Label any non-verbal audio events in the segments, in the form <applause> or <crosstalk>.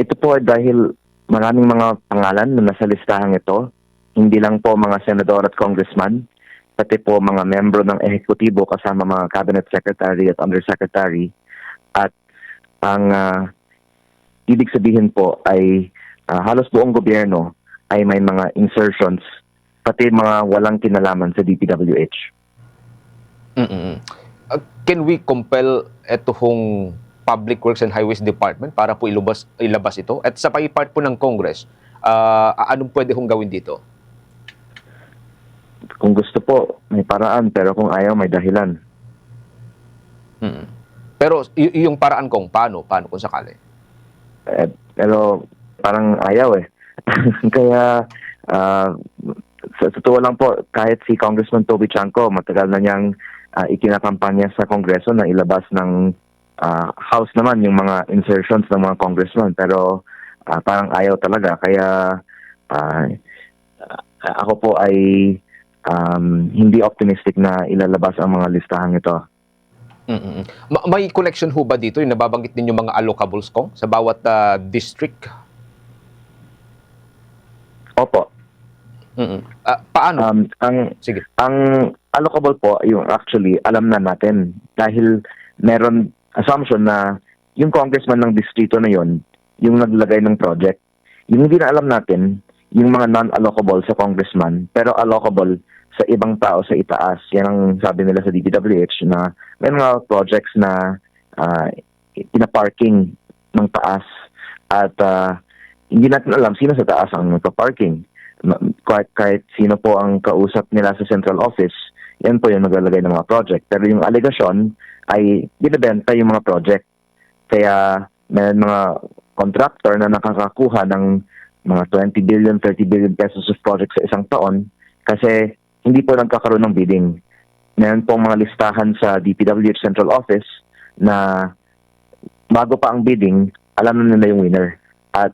Ito po ay dahil maraming mga pangalan na nasa listahan ito. Hindi lang po mga senador at congressman, pati po mga membro ng ehekutibo kasama mga cabinet secretary at undersecretary. At ang ah, ibig sabihin po ay ah, halos buong gobyerno ay may mga insertions, pati mga walang kinalaman sa DPWH. Mm-mm. Uh, can we compel ito hong Public Works and Highways Department para po ilabas, ilabas ito? At sa part po ng Congress, ah, anong pwede hong gawin dito? Kung gusto po, may paraan, pero kung ayaw, may dahilan. Mm. Pero yung paraan kong paano? Paano kung sakali? Eh, pero parang ayaw eh. <laughs> Kaya ah, sa totoo lang po, kahit si Congressman Toby Chanco, matagal na niyang ah, ikinakampanya sa Kongreso na ilabas ng ah, House naman yung mga insertions ng mga congressman. Pero ah, parang ayaw talaga. Kaya ah, ako po ay um, hindi optimistic na ilalabas ang mga listahan ito. Mm-mm. Ma- may collection ho ba dito yung nababanggit ninyo mga allocables kong sa bawat ah, district? Opo. Mm-mm. Ah, paano? Um, ang Sige. ang allocable po, yung actually, alam na natin. Dahil meron assumption na yung congressman ng distrito na yon yung naglagay ng project. Yung hindi na alam natin, yung mga non-allocable sa congressman, pero allocable sa ibang tao sa itaas. Yan ang sabi nila sa DPWH na may mga projects na uh, pinaparking ng taas at ah, hindi natin alam sino sa taas ang nagpa-parking kahit, kahit sino po ang kausap nila sa central office, yan po yung naglalagay ng mga project. Pero yung allegation ay binibenta yung mga project. Kaya may mga contractor na nakakakuha ng mga 20 billion, 30 billion pesos of project sa isang taon kasi hindi po nagkakaroon ng bidding. Meron pong mga listahan sa DPWH Central Office na bago pa ang bidding, alam na nila yung winner. At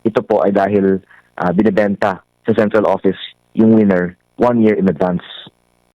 ito po ay dahil ah, binibenta sa central office yung winner one year in advance.